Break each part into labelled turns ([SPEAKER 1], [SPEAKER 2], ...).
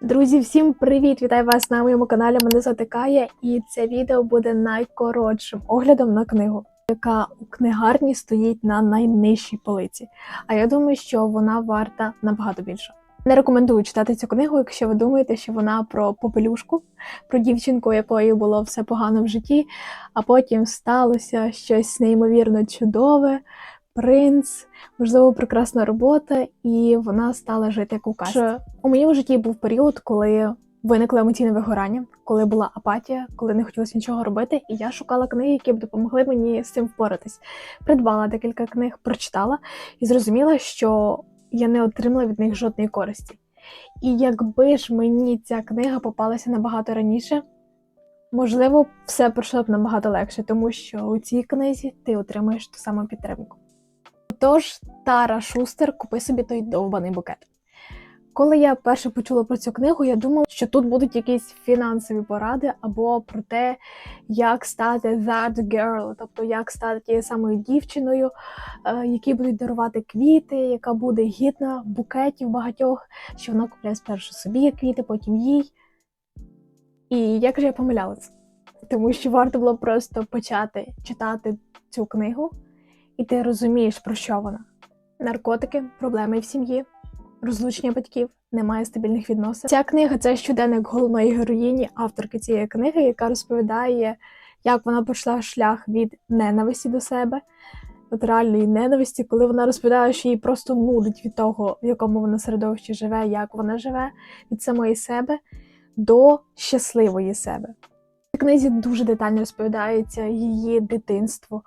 [SPEAKER 1] Друзі, всім привіт! Вітаю вас на моєму каналі. Мене звати Кая, і це відео буде найкоротшим оглядом на книгу, яка у книгарні стоїть на найнижчій полиці. А я думаю, що вона варта набагато більше. Не рекомендую читати цю книгу, якщо ви думаєте, що вона про попелюшку, про дівчинку, у якої було все погано в житті, а потім сталося щось неймовірно чудове, принц, можливо, прекрасна робота, і вона стала жити як у казці. У моєму житті був період, коли виникло емоційне вигорання, коли була апатія, коли не хотілося нічого робити, і я шукала книги, які б допомогли мені з цим впоратись. Придбала декілька книг, прочитала і зрозуміла, що я не отримала від них жодної користі. І якби ж мені ця книга попалася набагато раніше, можливо, все пройшло б набагато легше, тому що у цій книзі ти отримаєш ту саму підтримку. Тож, Тара Шустер, купи собі той довбаний букет. Коли я перше почула про цю книгу, я думала, що тут будуть якісь фінансові поради або про те, як стати that girl, тобто як стати тією самою дівчиною, е, які будуть дарувати квіти, яка буде гідна букетів багатьох, що вона купляє спершу собі квіти, потім їй. І як же я помилялась? Тому що варто було просто почати читати цю книгу, і ти розумієш, про що вона. Наркотики, проблеми в сім'ї, розлучення батьків, немає стабільних відносин. Ця книга це щоденник головної героїні, авторки цієї книги, яка розповідає, як вона пройшла шлях від ненависті до себе, от реальної ненависті, коли вона розповідає, що їй просто нудить від того, в якому вона середовищі живе, як вона живе, від самої себе до щасливої себе. В книзі дуже детально розповідається її дитинство,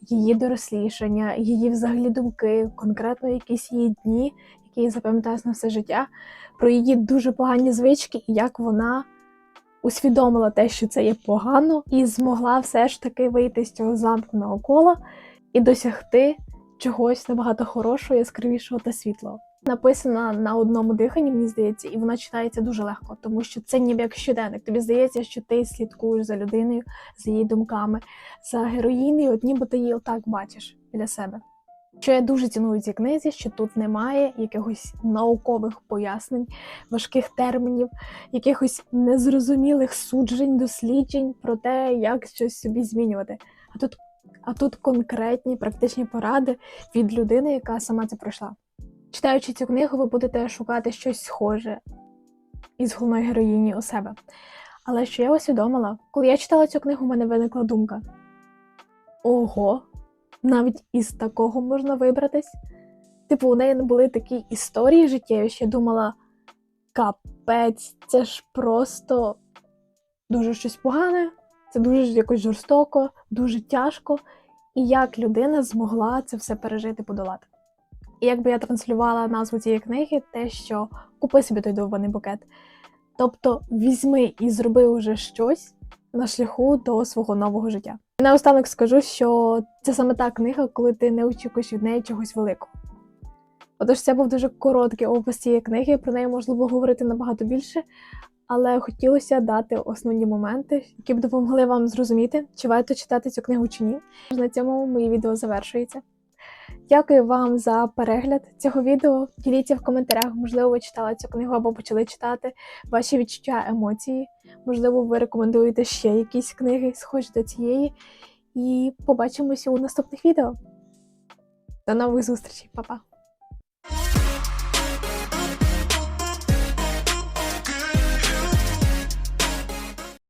[SPEAKER 1] її дорослішання, її взагалі думки, конкретно якісь її дні, які їй на все життя, про її дуже погані звички і як вона усвідомила те, що це є погано, і змогла все ж таки вийти з цього замкненого кола і досягти чогось набагато хорошого, яскравішого та світлого. Написана на одному диханні, мені здається, і вона читається дуже легко, тому що це ніби як щоденник. Тобі здається, що ти слідкуєш за людиною, за її думками, за героїною, от ніби ти її отак бачиш біля себе. Що я дуже ціную цій книзі, що тут немає якихось наукових пояснень, важких термінів, якихось незрозумілих суджень, досліджень про те, як щось собі змінювати. А тут, а тут конкретні практичні поради від людини, яка сама це пройшла. Читаючи цю книгу, ви будете шукати щось схоже із головної героїні у себе. Але що я усвідомила, коли я читала цю книгу, у мене виникла думка: ого, навіть із такого можна вибратись. Типу, у неї не були такі історії життєві, що я думала, капець, це ж просто дуже щось погане, це дуже якось жорстоко, дуже тяжко. І як людина змогла це все пережити, подолати. І якби я транслювала назву цієї книги, те, що купи собі той довбаний букет. Тобто візьми і зроби уже щось на шляху до свого нового життя. Наостанок скажу, що це саме та книга, коли ти не очікуєш від неї чогось великого. Отож, це був дуже короткий опис цієї книги, про неї було говорити набагато більше, але хотілося дати основні моменти, які б допомогли вам зрозуміти, чи варто читати цю книгу чи ні. На цьому моє відео завершується. Дякую вам за перегляд цього відео. Діліться в коментарях, можливо, ви читали цю книгу або почали читати ваші відчуття, емоції. Можливо, ви рекомендуєте ще якісь книги, схожі до цієї. І побачимося у наступних відео. До нових зустрічей, Па-па!